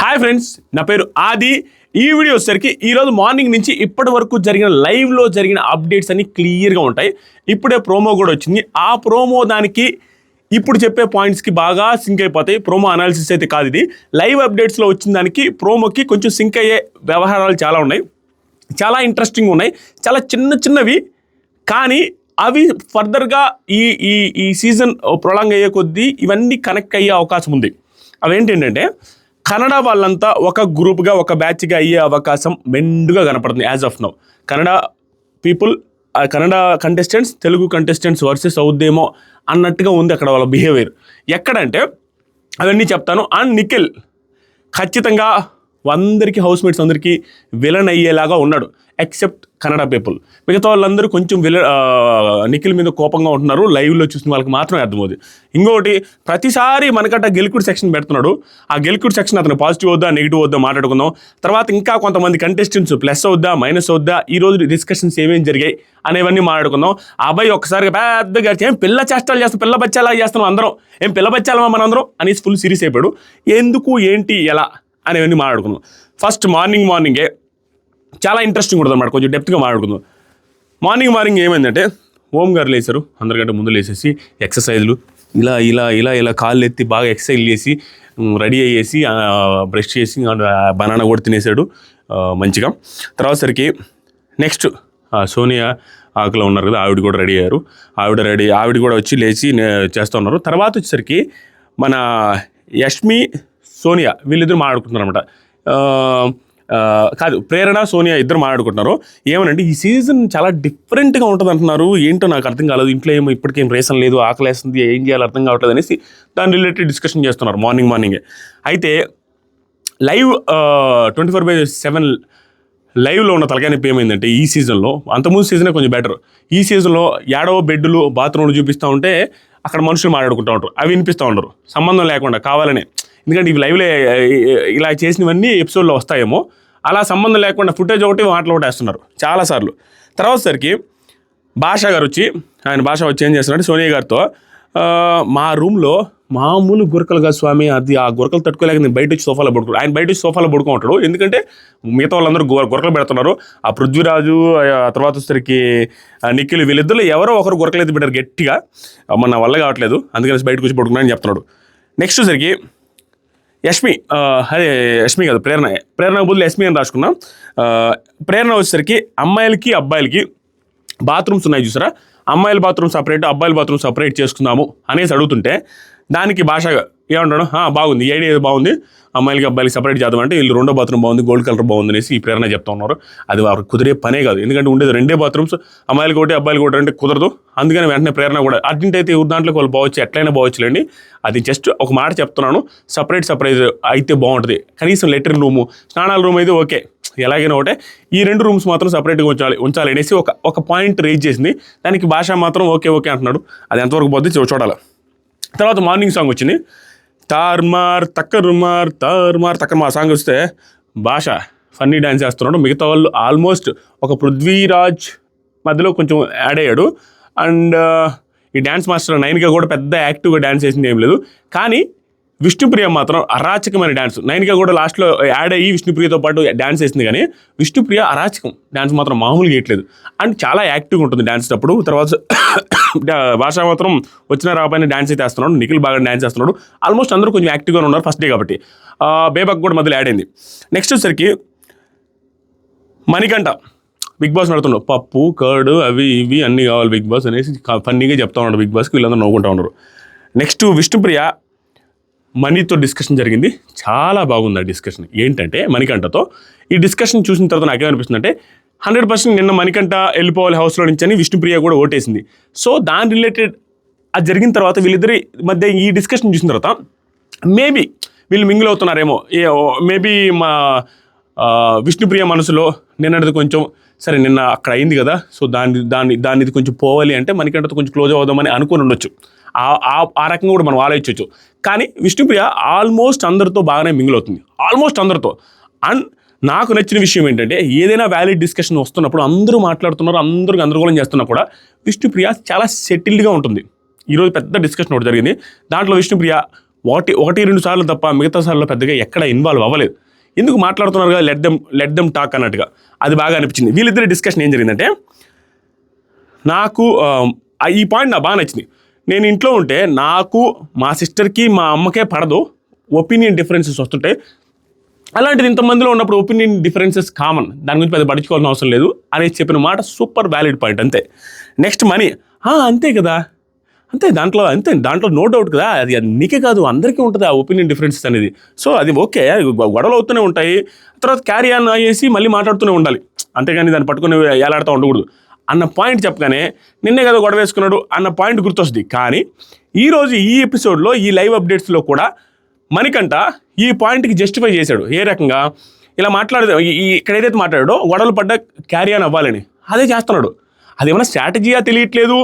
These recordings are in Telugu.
హాయ్ ఫ్రెండ్స్ నా పేరు ఆది. ఈ వీడియో వచ్చేసరికి ఈరోజు మార్నింగ్ నుంచి ఇప్పటి వరకు జరిగిన లైవ్లో జరిగిన అప్డేట్స్ అన్ని క్లియర్గా ఉంటాయి. ఇప్పుడే ప్రోమో కూడా వచ్చింది. ఆ ప్రోమో దానికి ఇప్పుడు చెప్పే పాయింట్స్కి బాగా సింక్ అయిపోతాయి. ప్రోమో అనాలిసిస్ అయితే కాదు ఇది. లైవ్ అప్డేట్స్లో వచ్చిన దానికి ప్రోమోకి కొంచెం సింక్ అయ్యే వ్యవహారాలు చాలా ఉన్నాయి. చాలా ఇంట్రెస్టింగ్ ఉన్నాయి. చాలా చిన్న చిన్నవి. కానీ అవి ఫర్దర్గా ఈ ఈ ఈ సీజన్ ప్రొలాంగ్ అయ్యే కొద్దీ ఇవన్నీ కనెక్ట్ అయ్యే అవకాశం ఉంది. అవేంటంటే కన్నడ వాళ్ళంతా ఒక గ్రూప్గా ఒక బ్యాచ్గా అయ్యే అవకాశం మెండుగా కనపడుతుంది as of now. Kannada people Kannada contestants Telugu contestants versus అవుద్దేమో అన్నట్టుగా ఉంది అక్కడ వాళ్ళ బిహేవియర్. ఎక్కడంటే అవన్నీ చెప్తాను. అండ్ నిఖిల్ ఖచ్చితంగా అందరికీ హౌస్ మేట్స్ అందరికీ విలన్ అయ్యేలాగా ఉన్నాడు ఎక్సెప్ట్ కన్నడ పీపుల్ మిగతా వాళ్ళందరూ కొంచెం విల నిఖిల్ మీద కోపంగా ఉంటున్నారు లైవ్లో చూసిన వాళ్ళకి మాత్రమే అర్థమవుతుంది. ఇంకొకటి ప్రతిసారి మనకట్ట గెలుకుడు సెక్షన్ పెడుతున్నాడు. ఆ గెలుకుడు సెక్షన్ అతను పాజిటివ్ వద్దా నెగిటివ్ వద్దా మాట్లాడుకుందాం. తర్వాత ఇంకా కొంతమంది కంటెస్టెంట్స్ ప్లస్ అవుద్దా మైనస్ అవుద్దా ఈ రోజు డిస్కషన్స్ ఏమేమి జరిగాయి అనేవన్నీ మాట్లాడుకుందాం. ఆ అబ్బాయి ఒకసారి పెద్దగా ఏం పిల్ల చేష్టాలు చేస్తాం పిల్ల బచ్చాలా చేస్తున్నాం అందరం? ఏం పిల్ల బచ్చాలమా మనందరం? అనేసి ఫుల్ సీరియస్ అయిపోయాడు. ఎందుకు ఏంటి ఎలా? అనేవన్నీ మాట్లాడుకుందాం. ఫస్ట్ మార్నింగ్ మార్నింగే చాలా ఇంట్రెస్టింగ్ ఉంటుంది అన్నమాట. కొంచెం డెప్త్గా మాట్లాడుకుందాం. మార్నింగ్ మార్నింగ్ ఏమైందంటే ఓం గారు లేచారు. అందరికంటే ముందు లేచేసి ఎక్సర్సైజ్లు ఇలా ఇలా ఇలా ఇలా కాళ్ళు ఎత్తి బాగా ఎక్సర్సైజ్ చేసి రెడీ అయ్యేసి బ్రష్ చేసి బనానా కూడా తినేసాడు మంచిగా. తర్వాత సరికి నెక్స్ట్ సోనియా ఆకులో ఉన్నారు కదా ఆవిడ కూడా రెడీ అయ్యారు. ఆవిడ రెడీ ఆవిడ కూడా వచ్చి లేచి నే- చేస్తూ ఉన్నారు. తర్వాత వచ్చేసరికి మన యష్మి సోనియా వీళ్ళిద్దరు మాట్లాడుకుంటున్నారు అనమాట కాదు ప్రేరణ సోనియా ఇద్దరు మాట్లాడుకుంటున్నారు. ఏమనంటే ఈ సీజన్ చాలా డిఫరెంట్గా ఉంటుంది అంటున్నారు ఏంటో నాకు అర్థం కాలేదు. ఇంట్లో ఏమో ఇప్పటికేం రేసం లేదు ఆకలేస్తుంది ఏం చేయాలో అర్థం కావట్లేదు అనేసి దాని రిలేటెడ్ డిస్కషన్ చేస్తున్నారు మార్నింగ్ మార్నింగే. అయితే live twenty four by seven లైవ్లో ఉన్న తలకాయ నొప్పి ఏమైందంటే ఈ సీజన్లో అంతకుముందు సీజనే కొంచెం బెటర్. ఈ సీజన్లో ఏడవ బెడ్లు బాత్రూమ్లు చూపిస్తూ ఉంటే అక్కడ మనుషులు మాట్లాడుకుంటూ ఉంటారు. అవి వినిపిస్తూ ఉంటారు సంబంధం లేకుండా కావాలనే. ఎందుకంటే ఇవి లైవ్లో ఇలా చేసినవన్నీ ఎపిసోడ్లో వస్తాయేమో. అలా సంబంధం లేకుండా ఫుటేజ్ ఒకటి మాటలు ఒకటి వేస్తున్నారు చాలాసార్లు తర్వాత సరికి బాషా గారు వచ్చి ఆయన భాష వచ్చి ఏం చేస్తున్నాడు సోనియా గారితో మా రూమ్లో మామూలు గురకలు కాదు స్వామి అది ఆ గురకలు తట్టుకోలేక నేను బయట వచ్చి సోఫాలో పడుకో ఆయన బయట వచ్చి సోఫాలో పడుకుంటాడు ఎందుకంటే మిగతా వాళ్ళందరూ గు- గురకలు పెడుతున్నారు. ఆ పృథ్వీరాజు ఆ తర్వాత వచ్చేసరికి నిఖిల్ వీళ్ళిద్దరు ఎవరో ఒకరు గురకలు అయితే పెట్టారు గట్టిగా. మన వల్ల కావట్లేదు అందుకని బయటకు వచ్చి పడుకున్నానని చెప్తున్నాడు. నెక్స్ట్ వచ్చేసరికి యష్మి ఆ, అదే యష్మి కాదు ప్రేరణ. ప్రేరణ బదులు యష్మి అని రాసుకున్నాం. ప్రేరణ వచ్చేసరికి అమ్మాయిలకి అబ్బాయిలకి బాత్రూమ్స్ ఉన్నాయి చూసారా? అమ్మాయిల బాత్రూమ్ సపరేట్ అబ్బాయిల బాత్రూమ్ సపరేట్ చేసుకుందాము అనేసి అడుగుతుంటే దానికి భాషగా ఏమంటాడు? "ఆ, బాగుంది. ఈ ఐడియా బాగుంది. అమ్మాయిలకి అబ్బాయిలకి సపరేట్ చేద్దాం అంటే వీళ్ళు రెండో బాత్రూమ్ బాగుంది గోల్డ్ కలర్ బాగుంది అనేసి ఈ ప్రేరణ చెప్తా ఉన్నారు. అది వారు కుదిరే పనే కాదు. ఎందుకంటే ఉండేది రెండే బాత్రూమ్స్ అమ్మాయిలకి ఒకటి అబ్బాయిలకి ఒకటి అంటే కుదరదు. అందుకని వెంటనే ప్రేరణ కూడా. అర్జెంట్ అయితే ఎవరి దాంట్లోకి వాళ్ళు బాగొచ్చు ఎట్లయినా బాగొచ్చులేండి. అది జస్ట్ ఒక మాట చెప్తున్నాను. సపరేట్ సపరేట్ అయితే బాగుంటుంది. కనీసం లెటరిన్ రూము స్నానాల రూమ్ అయితే ఓకే. ఎలాగైనా ఒకటే. ఈ రెండు రూమ్స్ మాత్రం సపరేట్గా ఉంచాలి ఉంచాలి అనేసి ఒక ఒక పాయింట్ రేజ్ చేసింది. దానికి భాష మాత్రం ఓకే ఓకే అంటున్నాడు. అది ఎంతవరకు పోద్ది చూడాలి. తర్వాత మార్నింగ్ సాంగ్ వచ్చింది. తార్మార్ తక్కరుమార్ తార్మార్ తక్కర్మార్ సాంగ్ వస్తే భాష ఫన్నీ డ్యాన్స్ చేస్తున్నాడు. మిగతా వాళ్ళు ఆల్మోస్ట్ ఒక పృథ్వీరాజ్ మధ్యలో కొంచెం యాడ్ అయ్యాడు. అండ్ ఈ డ్యాన్స్ మాస్టర్ నైన్గా కూడా పెద్ద యాక్టివ్గా డ్యాన్స్ చేసింది ఏం లేదు. కానీ విష్ణుప్రియ మాత్రం అరాచకమైన డ్యాన్స్ నైన్గా కూడా లాస్ట్లో యాడ్ eh, అయ్యి విష్ణుప్రియతో పాటు డ్యాన్స్ వేసింది కానీ విష్ణుప్రియ అరాచకం. డ్యాన్స్ మాత్రం మామూలుగా వేయట్లేదు. అండ్ చాలా యాక్టివ్గా ఉంటుంది డ్యాన్స్ అప్పుడు తర్వాత భాష మాత్రం వచ్చిన రాబోయే డ్యాన్స్ అయితే వేస్తున్నాడు. నిఖిల్ బాగా డ్యాన్స్ చేస్తున్నాడు ఆల్మోస్ట్ అందరూ కొంచెం యాక్టివ్గా ఉన్నారు ఫస్ట్ డే కాబట్టి. బేబక్ కూడా మధ్యలో యాడ్ అయింది. నెక్స్ట్ వచ్చేసరికి మణికంఠ. Big boss నడుతున్నాడు. పప్పు కర్డ్ అవి ఇవి అన్నీ కావాలి బిగ్ బాస్ అనేసి ఫన్నీగా చెప్తా ఉన్నాడు బిగ్ బాస్కి వీళ్ళందరూ నవ్వుకుంటా ఉన్నారు. నెక్స్ట్ విష్ణుప్రియ మనీతో డిస్కషన్ జరిగింది. చాలా బాగుంది ఆ డిస్కషన్ ఏంటంటే మణికంఠతో ఈ డిస్కషన్ చూసిన తర్వాత నాకేమనిపిస్తుందంటే హండ్రెడ్ పర్సెంట్ నిన్న మణికంఠ వెళ్ళిపోవాలి హౌస్లో నుంచి అని విష్ణుప్రియ కూడా ఓటేసింది. సో దాని రిలేటెడ్ అది జరిగిన తర్వాత వీళ్ళిద్దరి మధ్య ఈ డిస్కషన్ చూసిన తర్వాత మేబీ వీళ్ళు మింగిల్ అవుతున్నారేమో మేబీ మా విష్ణుప్రియ మనసులో నిన్నటిది కొంచెం సరే నిన్న అక్కడ అయింది కదా సో దాన్ని దాన్ని దాని ఇది కొంచెం పోవాలి అంటే మనకంటే కొంచెం క్లోజ్ అవుదామని అనుకుని ఉండొచ్చు. ఆ- ఆ- ఆ రకంగా కూడా మనం ఆలోచించవచ్చు కానీ విష్ణుప్రియ ఆల్మోస్ట్ అందరితో బాగానే మింగిల్ అవుతుంది. ఆల్మోస్ట్ అందరితో. అండ్ నాకు నచ్చిన విషయం ఏంటంటే ఏదైనా వ్యాలిడ్ డిస్కషన్ వస్తున్నప్పుడు అందరూ మాట్లాడుతున్నారు అందరూ గందరగోళం చేస్తున్నా కూడా విష్ణుప్రియ చాలా సెటిల్డ్గా ఉంటుంది. ఈరోజు పెద్ద డిస్కషన్ ఒకటి జరిగింది. దాంట్లో విష్ణుప్రియ ఒకటి ఒకటి రెండు సార్లు తప్ప మిగతా సార్లు పెద్దగా ఎక్కడ ఇన్వాల్వ్ అవ్వలేదు. ఎందుకు మాట్లాడుతున్నారు కదా let them let them talk అన్నట్టుగా. అది బాగా అనిపించింది. వీళ్ళిద్దరి డిస్కషన్ ఏం జరిగిందంటే నాకు ఈ పాయింట్ నాకు బాగా నచ్చింది. నేను ఇంట్లో ఉంటే నాకు మా సిస్టర్కి మా అమ్మకే పడదు. ఒపీనియన్ డిఫరెన్సెస్ వస్తుంటాయి. అలాంటిది ఇంతమందిలో ఉన్నప్పుడు ఒపీనియన్ డిఫరెన్సెస్ కామన్ దాని గురించి పెద్ద పడుచుకోవాల్సిన అవసరం లేదు. అనేది చెప్పిన మాట సూపర్ వ్యాలిడ్ పాయింట్ అంతే. నెక్స్ట్ మనీ అంతే కదా. అంతే దాంట్లో అంతే దాంట్లో నో డౌట్ కదా. అది అది నీకే కాదు అందరికీ ఉంటుంది ఆ ఒపీనియన్ డిఫరెన్సెస్ అనేది. సో అది ఓకే గొడవలు అవుతూనే ఉంటాయి. తర్వాత క్యారీ ఆన్ అయ్యేసి మళ్ళీ మాట్లాడుతూనే ఉండాలి. అంతేగాని దాన్ని పట్టుకుని ఏలాడుతూ ఉండకూడదు. అన్న పాయింట్ చెప్పగానే నిన్నే కదా గొడవ వేసుకున్నాడు అన్న పాయింట్ గుర్తొస్తుంది. కానీ ఈరోజు ఈ ఎపిసోడ్లో ఈ లైవ్ అప్డేట్స్లో కూడా మణికంట ఈ పాయింట్కి జస్టిఫై చేశాడు. ఏ రకంగా? ఇలా మాట్లాడదు ఇక్కడ ఏదైతే మాట్లాడాడో గొడవలు పడ్డ క్యారీ ఆన్ అవ్వాలని. అదే చేస్తున్నాడు. అదేమన్నా స్ట్రాటజీయా తెలియట్లేదు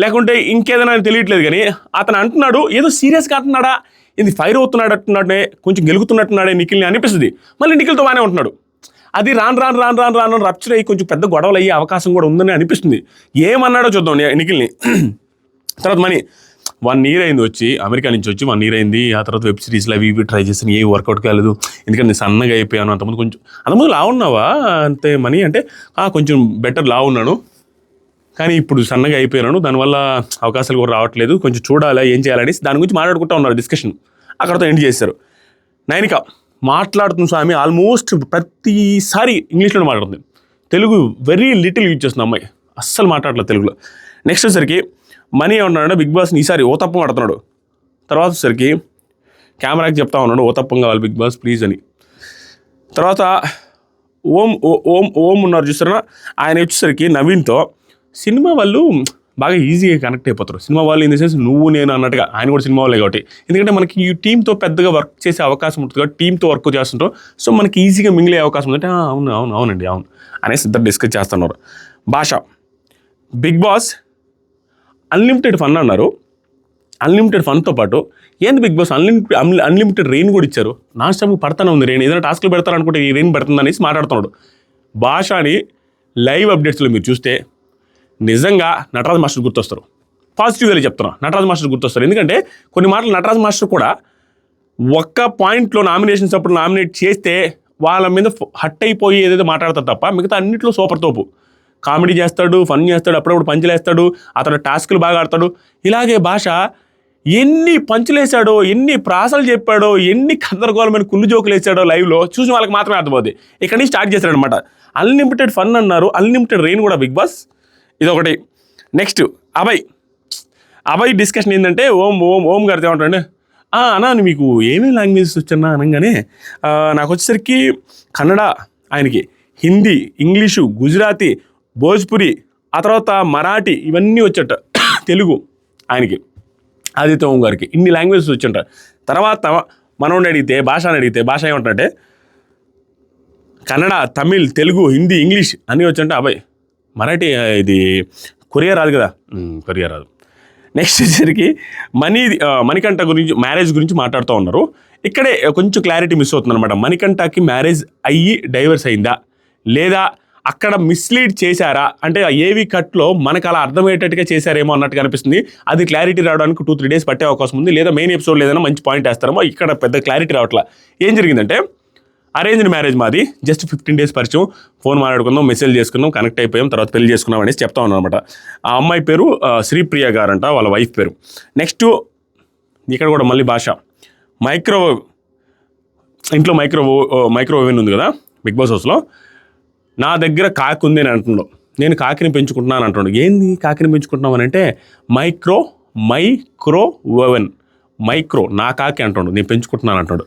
లేకుంటే ఇంకేదైనా తెలియట్లేదు కానీ అతను అంటున్నాడు ఏదో సీరియస్గా అంటున్నాడా ఇది ఫైర్ అవుతున్నాడు అంటున్నాడే కొంచెం గెలుగుతున్నట్టున్నాడే నిఖిల్ని అనిపిస్తుంది. మళ్ళీ నిఖిల్తో బాగానే ఉంటున్నాడు. అది రాను రాను రాను రాను రాను రప్చర్ అయ్యి కొంచెం పెద్ద గొడవలు అయ్యే అవకాశం కూడా ఉందని అనిపిస్తుంది. ఏమన్నాడో చూద్దాం నిఖిల్ని. తర్వాత మనీ వన్ ఇయర్ అయింది వచ్చి అమెరికా నుంచి వచ్చి వన్ ఇయర్ అయింది. ఆ తర్వాత వెబ్ సిరీస్లో అవి ఇవి ట్రై చేసిన ఏ వర్కౌట్ కాలేదు ఎందుకంటే నేను సన్నగా అయిపోయాను అంతకుముందు కొంచెం అంతకుముందు లా ఉన్నావా? అంతే మనీ అంటే కొంచెం బెటర్ లా ఉన్నాను. కానీ ఇప్పుడు సన్నగా అయిపోయాను దానివల్ల అవకాశాలు కూడా రావట్లేదు. కొంచెం చూడాలి ఏం చేయాలని దాని గురించి మాట్లాడుకుంటా ఉన్నారు డిస్కషన్ అక్కడతో ఎండ్ చేశారు. నైనికా మాట్లాడుతున్న స్వామి ఆల్మోస్ట్ ప్రతిసారి ఇంగ్లీష్లో మాట్లాడుతుంది. తెలుగు వెరీ లిటిల్ యూజ్ చేస్తుంది అమ్మాయి. అస్సలు మాట్లాడలేదు తెలుగులో. నెక్స్ట్ వచ్చేసరికి మనీ ఏమన్నాడు బిగ్ బాస్ని ఈసారి ఓ తప్పం ఆడుతున్నాడు తర్వాత వచ్చేసరికి కెమెరాకి చెప్తా ఉన్నాడు ఓ తప్పం కావాలి బిగ్ బాస్ ప్లీజ్ అని. తర్వాత ఓం ఓ- ఓం ఓం ఉన్నారు చూసారా? ఆయన వచ్చేసరికి నవీన్తో సినిమా వాళ్ళు బాగా ఈజీగా కనెక్ట్ అయిపోతారు. సినిమా వాళ్ళు ఇన్ ద సెన్స్ నువ్వు నేను అన్నట్టుగా ఆయన కూడా సినిమా వాళ్ళే కాబట్టి. ఎందుకంటే మనకి ఈ టీంతో పెద్దగా వర్క్ చేసే అవకాశం ఉంటుంది కాబట్టి టీంతో వర్క్ చేస్తుంటాం సో మనకి ఈజీగా మింగిలే అవకాశం ఉందంటే అవును అవును అవునండి అవును అనేసి ఇద్దరు డిస్కస్ చేస్తున్నారు. Bhasha. Big boss unlimited fun అన్నారు. అన్లిమిటెడ్ ఫన్తో పాటు ఏంది big boss unlimited unlimited rain కూడా ఇచ్చారు. నాన్ స్టాప్ పడతానే ఉంది రెయిన్ ఏదైనా టాస్క్లు పెడతారు అనుకుంటే ఈ రెయిన్ పెడుతుంది అనేసి మాట్లాడుతున్నాడు భాషని లైవ్ అప్డేట్స్లో మీరు చూస్తే నిజంగా నటరాజ్ మాస్టర్ గుర్తొస్తారు. పాజిటివ్గా చెప్తున్నాను నటరాజ్ మాస్టర్ గుర్తొస్తారు. ఎందుకంటే కొన్ని మాటలు నటరాజ్ మాస్టర్ కూడా ఒక్క పాయింట్లో నామినేషన్స్ అప్పుడు నామినేట్ చేస్తే వాళ్ళ మీద హట్ అయిపోయి ఏదైతే మాట్లాడతారు తప్ప మిగతా అన్నింటిలో సూపర్ తోపు. కామెడీ చేస్తాడు ఫన్ చేస్తాడు అప్పుడప్పుడు పంచులేస్తాడు అతను టాస్క్లు బాగా ఆడతాడు. ఇలాగే భాష ఎన్ని పంచులేశాడో ఎన్ని ప్రాసలు చెప్పాడో ఎన్ని గందరగోళమైన కుళ్ళు జోకులు వేసాడో లైవ్లో చూసిన వాళ్ళకి మాత్రమే అర్థమవుతుంది ఇక్కడ నుంచి స్టార్ట్ చేశాడు అనమాట అన్లిమిటెడ్ ఫన్ అన్నారు. అన్లిమిటెడ్ రెయిన్ కూడా బిగ్ బాస్ ఇదొకటి. నెక్స్ట్ అభయ్. అభయ్ డిస్కషన్ ఏంటంటే ఓం ఓం ఓం గారితో ఏమంటాడు "ఆ, అన్నా మీకు ఏమేమి లాంగ్వేజెస్ వచ్చన్నా అనగానే నాకు వచ్చేసరికి కన్నడ ఆయనకి హిందీ ఇంగ్లీషు గుజరాతీ భోజ్పురి ఆ తర్వాత మరాఠీ ఇవన్నీ వచ్చట తెలుగు ఆయనకి ఆదిత్య ఓం గారికి. ఇన్ని లాంగ్వేజెస్ వచ్చంట తర్వాత మనోడిని అడిగితే భాష అని అడిగితే భాష ఏమంటాడంటే కన్నడ తమిళ్ తెలుగు హిందీ ఇంగ్లీష్ అన్నీ వచ్చంటే అబ్బాయి మరాఠీ ఇది కొరియా రాదు కదా? కొరియర్ కొరియా రాదు. నెక్స్ట్ వచ్చేసరికి మనీ మణికంఠ గురించి మ్యారేజ్ గురించి మాట్లాడుతూ ఉన్నారు. ఇక్కడే కొంచెం క్లారిటీ మిస్ అవుతుంది అనమాట మణికంఠకి మ్యారేజ్ అయ్యి డైవర్స్ అయిందా? లేదా అక్కడ మిస్లీడ్ చేశారా? అంటే ఏవి కట్లో మనకు అలా అర్థమయ్యేటట్టుగా చేశారేమో అన్నట్టు కనిపిస్తుంది అది క్లారిటీ రావడానికి టూ త్రీ డేస్ పట్టే అవకాశం ఉంది. లేదా మెయిన్ ఎపిసోడ్ ఏదైనా మంచి పాయింట్ వేస్తారేమో ఇక్కడ పెద్ద క్లారిటీ రావట్లా. ఏం జరిగిందంటే అరేంజ్డ్ మ్యారేజ్ మాది. జస్ట్ ఫిఫ్టీన్ డేస్ పరిచయం. ఫోన్ మాట్లాడుకుందాం మెసేజ్ చేసుకున్నాం కనెక్ట్ అయిపోయాం తర్వాత పెళ్ళి చేసుకున్నాం అనేసి చెప్తా ఉన్నాను అనమాట ఆ అమ్మాయి పేరు శ్రీప్రియ గారంట వాళ్ళ వైఫ్ పేరు. నెక్స్ట్ ఇక్కడ కూడా మళ్ళీ భాష. మైక్రోవేవ్ ఇంట్లో మైక్రో మైక్రోవేవ్ ఉంది కదా బిగ్ బాస్ హౌస్లో. నా దగ్గర కాకి ఉంది అని అంటున్నాడు. నేను కాకిని పెంచుకుంటున్నాను అంటున్నాడు. ఏంది కాకిని పెంచుకుంటున్నావు అని అంటే మైక్రో మైక్రో ఓవెన్. మైక్రో నా కాకి అంటున్నాడు. నేను పెంచుకుంటున్నాను అంటున్నాడు.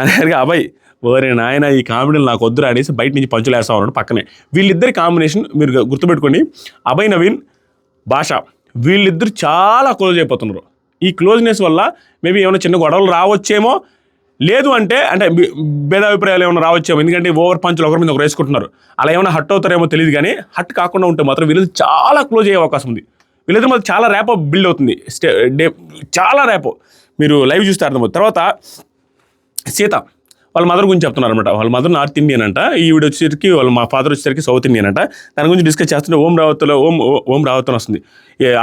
అనేసరికి అబ్బాయి ఓరే నాయన ఈ కామెడీలు నాకు వద్దురా అనేసి బయట నుంచి పంచులు వేస్తా ఉన్నాడు పక్కనే. వీళ్ళిద్దరి కాంబినేషన్ మీరు గుర్తుపెట్టుకోండి. అభయ్ నవీన్ భాష. వీళ్ళిద్దరు చాలా క్లోజ్ అయిపోతున్నారు. ఈ క్లోజ్నెస్ వల్ల మేబీ ఏమైనా చిన్న గొడవలు రావచ్చేమో. లేదు అంటే అంటే భేదాభిప్రాయాలు ఏమైనా రావచ్చేమో. ఎందుకంటే ఓవర్ పంచులు ఒకరి మీద ఒకరు వేసుకుంటున్నారు. అలా ఏమైనా హట్ అవుతారేమో తెలియదు కానీ హట్ కాకుండా ఉంటే మాత్రం వీళ్ళు చాలా క్లోజ్ అయ్యే అవకాశం ఉంది. వీళ్ళిద్దరు మాకు చాలా ర్యాప్ బిల్డ్ అవుతుంది. స్టే డే చాలా ర్యాప్. మీరు లైవ్ చూస్తే అర్థమవుతుంది. తర్వాత సీత. వాళ్ళ మదర్ గురించి చెప్తున్నారు అనమాట వాళ్ళ మదర్ నార్త్ ఇండియన్ అంట. ఈ వచ్చేసరికి వాళ్ళ మా ఫాదర్ వచ్చేసరికి సౌత్ ఇండియన్ అంట. దాని గురించి డిస్కస్ చేస్తుంటే ఓం రావత్లో ఓం ఓం రావత్ వస్తుంది.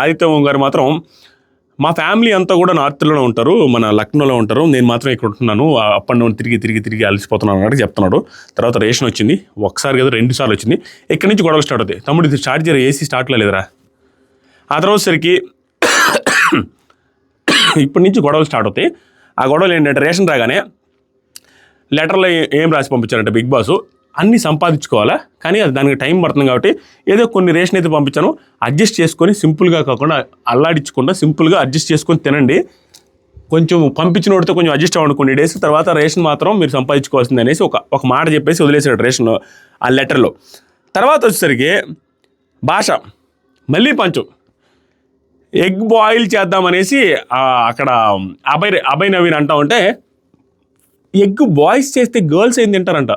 ఆదిత్య ఓం గారు మాత్రం మా ఫ్యామిలీ అంతా కూడా నార్త్లోనే ఉంటారు. మన లక్నోలో ఉంటారు. నేను మాత్రం ఇక్కడ ఉంటున్నాను. అప్ అండ్ డౌన్ తిరిగి తిరిగి తిరిగి అలసిపోతున్నాను అన్నట్టు చెప్తున్నాడు. తర్వాత రేషన్ వచ్చింది. ఒకసారి కదా రెండు సార్లు వచ్చింది. ఇక్కడి నుంచి గొడవలు స్టార్ట్ అవుతాయి. తమ్ముడు ఇది స్టార్ట్ చేయరు? ఏసీ స్టార్ట్లో లేదురా ఆ తర్వాత సరికి ఇప్పటి నుంచి గొడవలు స్టార్ట్ అవుతాయి. ఆ గొడవలు ఏంటంటే రేషన్ రాగానే లెటర్లో ఏ- ఏం రాసి పంపించారంటే బిగ్ బాస్ అన్నీ సంపాదించుకోవాలా? కానీ అది దానికి టైం పడుతుంది కాబట్టి ఏదో కొన్ని రేషన్ అయితే పంపించాను అడ్జస్ట్ చేసుకొని సింపుల్గా కాకుండా అల్లాడించకుండా సింపుల్గా అడ్జస్ట్ చేసుకొని తినండి. కొంచెం పంపించిన వాడితో కొంచెం అడ్జస్ట్ అవ్వండి కొన్ని డేస్ తర్వాత రేషన్ మాత్రం మీరు సంపాదించుకోవాల్సింది అనేసి ఒక ఒక మాట చెప్పేసి వదిలేసాడు రేషన్ ఆ లెటర్లో. తర్వాత వచ్చేసరికి భాష మళ్ళీ పంచు. ఎగ్ బాయిల్ చేద్దామనేసి అక్కడ అభయ్ అభయ్ నవీన్ అంటా ఉంటే ఎగ్ బాయ్స్ చేస్తే గర్ల్స్ ఏం తింటారంట?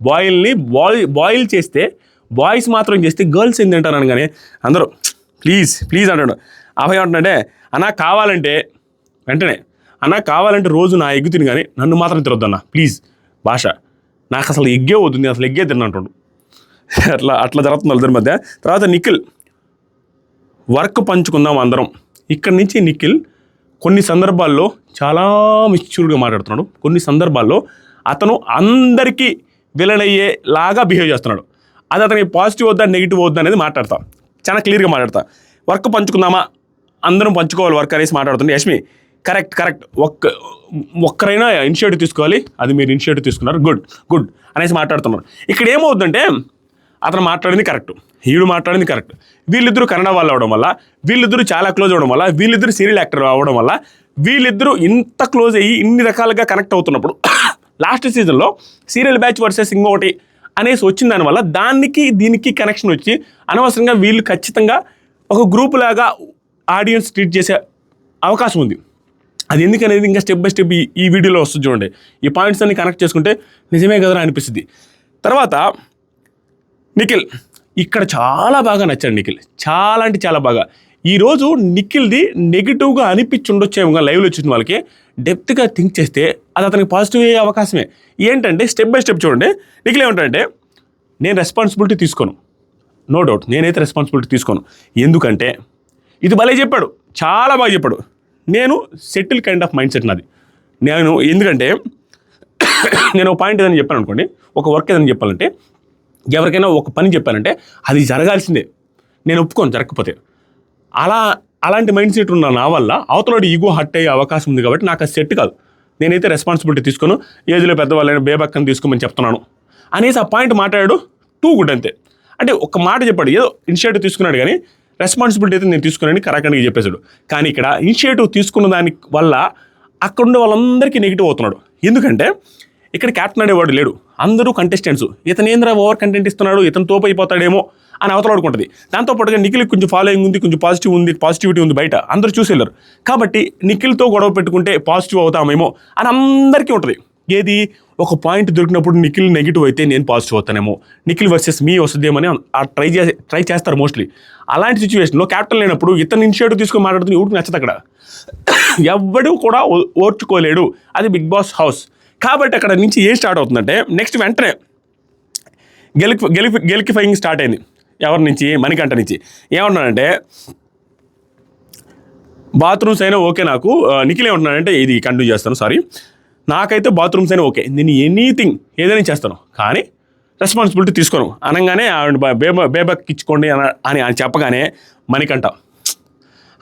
బాయిల్ని బాయి బాయిల్ చేస్తే బాయ్స్ మాత్రం చేస్తే గర్ల్స్ ఏం తింటారు అనగానే అందరూ ప్లీజ్ ప్లీజ్ అంటాడు అభయ్ అంటున్నాడే అన్నా కావాలంటే వెంటనే అన్నా కావాలంటే రోజు నా ఎగ్గు తిని కానీ నన్ను మాత్రం తిరొద్దన్న ప్లీజ్ భాష. నాకు అసలు ఎగ్గే వద్దు అసలు ఎగ్గే తిన్నంటాడు అట్లా అట్లా జరుగుతుంది వాళ్ళిద్దరి మధ్య. తర్వాత నిఖిల్ వర్క్ పంచుకుందాం అందరం. ఇక్కడి నుంచి నిఖిల్ కొన్ని సందర్భాల్లో చాలా మెచ్యూర్గా మాట్లాడుతున్నాడు. కొన్ని సందర్భాల్లో అతను అందరికీ విలన్ అయ్యేలాగా బిహేవ్ చేస్తున్నాడు. అది అతనికి పాజిటివ్ వద్దా నెగిటివ్ వద్దా అనేది మాట్లాడతా. చాలా క్లియర్గా మాట్లాడతా. వర్క్ పంచుకుందామా? అందరం పంచుకోవాలి వర్క్ అనేసి మాట్లాడుతుంది యష్మి కరెక్ట్ కరెక్ట్ ఒక్క ఒక్కరైనా ఇనిషియేటివ్ తీసుకోవాలి అది మీరు ఇనిషియేటివ్ తీసుకున్నారు గుడ్ గుడ్ అనేసి మాట్లాడుతున్నారు ఇక్కడ ఏమవుతుందంటే అతను మాట్లాడింది కరెక్ట్. వీడు మాట్లాడింది కరెక్ట్. వీళ్ళిద్దరూ కన్నడ వాళ్ళు అవడం వల్ల వీళ్ళిద్దరూ చాలా క్లోజ్ అవడం వల్ల వీళ్ళిద్దరూ సీరియల్ యాక్టర్ అవడం వల్ల వీళ్ళిద్దరూ ఇంత క్లోజ్ అయ్యి ఇన్ని రకాలుగా కనెక్ట్ అవుతున్నప్పుడు లాస్ట్ సీజన్లో సీరియల్ బ్యాచ్ వర్సెస్ ఇంకొకటి అనేసి వచ్చిన దానివల్ల దానికి దీనికి కనెక్షన్ వచ్చి అనవసరంగా వీళ్ళు ఖచ్చితంగా ఒక గ్రూప్ లాగా ఆడియన్స్ ట్రీట్ చేసే అవకాశం ఉంది. అది ఎందుకనేది ఇంకా స్టెప్ బై స్టెప్ ఈ ఈ వీడియోలో వస్తుంది చూడండి. ఈ పాయింట్స్ అన్ని కనెక్ట్ చేసుకుంటే నిజమే కదరా అనిపిస్తుంది. తర్వాత నిఖిల్ ఇక్కడ చాలా బాగా నచ్చాడు నిఖిల్. చాలా అంటే చాలా బాగా. ఈరోజు నిఖిల్ది నెగిటివ్గా అనిపించి ఉండొచ్చేమో లైవ్లో వచ్చిన వాళ్ళకి డెప్త్గా థింక్ చేస్తే అది అతనికి పాజిటివ్ అయ్యే అవకాశమే. ఏంటంటే స్టెప్ బై స్టెప్ చూడండి. నిఖిల్ ఏమంటాడంటే నేను రెస్పాన్సిబిలిటీ తీసుకోను. నో డౌట్ నేనైతే రెస్పాన్సిబిలిటీ తీసుకోను. ఎందుకంటే ఇది భలే చెప్పాడు. చాలా బాగా చెప్పాడు. నేను settle kind of mind set నాది. నేను ఎందుకంటే నేను ఒక పాయింట్ ఏదైనా చెప్పాను అనుకోండి ఒక వర్క్ ఏదైనా చెప్పాలంటే ఎవరికైనా ఒక పని చెప్పానంటే అది జరగాల్సిందే. నేను ఒప్పుకోను జరగకపోతే. అలా అలాంటి మైండ్ సెట్ ఉన్న నా వల్ల అవతలడి ఈగో హట్ అయ్యే అవకాశం ఉంది కాబట్టి నాకు అది సెట్ కాదు. నేనైతే రెస్పాన్సిబిలిటీ తీసుకోను ఏజ్లో పెద్దవాళ్ళైనా బేబక్కని తీసుకోమని చెప్తున్నాను. అనేసి ఆ పాయింట్ మాట్లాడాడు టూ గుడ్ అంతే. అంటే ఒక మాట చెప్పాడు ఏదో ఇనిషియేటివ్ తీసుకున్నాడు కానీ రెస్పాన్సిబిలిటీ అయితే నేను తీసుకున్నాను కరెక్ట్గా చెప్పేశాడు. కానీ ఇక్కడ ఇనిషియేటివ్ తీసుకున్న దాని వల్ల అక్కడ ఉండే వాళ్ళందరికీ నెగిటివ్ అవుతున్నాడు. ఎందుకంటే ఇక్కడ క్యాప్టెన్ అనేవాడు లేడు. అందరూ కంటెస్టెంట్స్ ఇతను ఏంద్రా ఓవర్ కంటెంట్ ఇస్తున్నాడు ఇతను తోపు అయిపోతాడేమో అని అవతలాడుకుంటుంది దాంతో పాటుగా నిఖిల్ కొంచెం ఫాలోయింగ్ ఉంది కొంచెం పాజిటివ్ ఉంది పాజిటివిటీ ఉంది బయట. అందరూ చూసేళ్ళరు. కాబట్టి నిఖిల్తో గొడవ పెట్టుకుంటే పాజిటివ్ అవుతామేమో అని అందరికీ ఉంటుంది. ఏది? ఒక పాయింట్ దొరికినప్పుడు నిఖిల్ నెగిటివ్ అయితే నేను పాజిటివ్ అవుతానేమో. నిఖిల్ వర్సెస్ మీ వస్తుందేమని ఆ ట్రై చేసి ట్రై చేస్తారు మోస్ట్లీ అలాంటి సిచ్యువేషన్లో క్యాప్టెన్ లేనప్పుడు ఇతను ఇనిషియేటివ్ తీసుకొని మాట్లాడుతున్న ఎవరికి నచ్చదు అక్కడ ఎవ్వడు కూడా ఓర్చుకోలేడు. అది బిగ్ బాస్ హౌస్ కాబట్టి అక్కడ నుంచి ఏం స్టార్ట్ అవుతుందంటే నెక్స్ట్ వెంటనే గెలిక్ గెలికి గెలికిఫైయింగ్ స్టార్ట్ అయింది. ఎవరి నుంచి? మణికంఠ నుంచి. ఏమన్నానంటే బాత్రూమ్స్ అయినా ఓకే నాకు. నిఖిల్ ఏమంటున్నాడంటే ఇది కంటిన్యూ చేస్తాను సారీ. నాకైతే బాత్రూమ్స్ అయినా ఓకే. నేను ఎనీథింగ్ ఏదైనా చేస్తాను. కానీ రెస్పాన్సిబిలిటీ తీసుకోను. అనగానే ఆవిడ బేబ బేబక్ ఇచ్చుకోండి అని అని ఆయన చెప్పగానే మణికంఠ